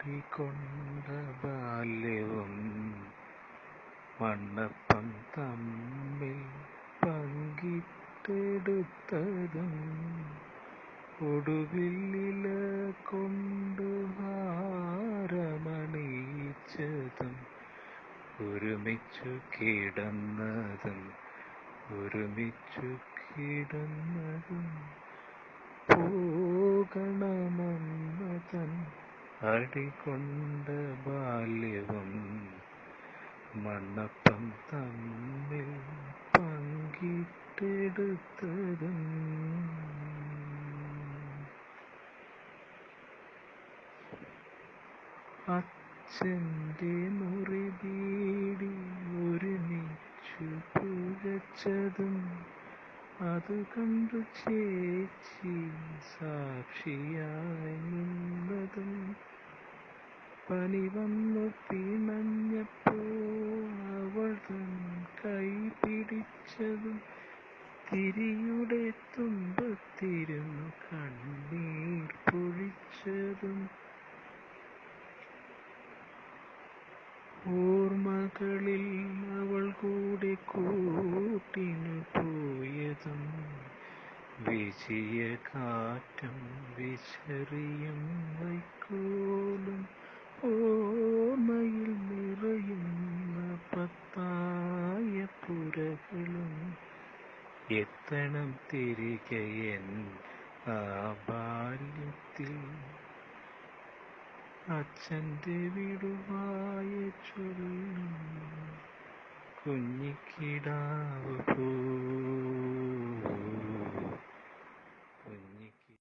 ആടിക്കൊണ്ട ബാല്യവും മണ്ണപ്പം തമ്മിൽ പങ്കിട്ടെടുത്തതും ഒടുവിൽ കൊണ്ട് ഹാരമണിയിച്ചതും ഒരുമിച്ചു കിടന്നതും ഒരുമിച്ചു കിടന്നതും പോകണമെന്ന തൻ അടികൊണ്ട ബാല്യവും മണ്ണപ്പം തമ്മിൽ പങ്കിട്ടെടുത്തതും. അച്ഛന്റെ മുറി വീടി ഒരുമിച്ചു പുഴച്ചതും അത് കണ്ടു ചേച്ചി സാക്ഷിയായി നിന്നതും. പനി വന്നു പിണഞ്ഞപ്പോ അവൾ തൻ കൈ പിടിച്ചതും തിരിയുടെ തുമ്പത്തിരുന്നു കണ്ണീർ പൊഴിച്ചതും. ഓർമ്മകളിൽ അവൾ കൂടെ കൂട്ടിനു പോയതും വിജയ കാറ്റം വിശറിയും വൈക്കോലും പുരകളും എത്തണം തിരികെ എൻ ആ ബാല്യത്തിൽ. അച്ഛന്റെ വിടുവായ ചൊല്ലും കുഞ്ഞിക്കിടാവ് പോ.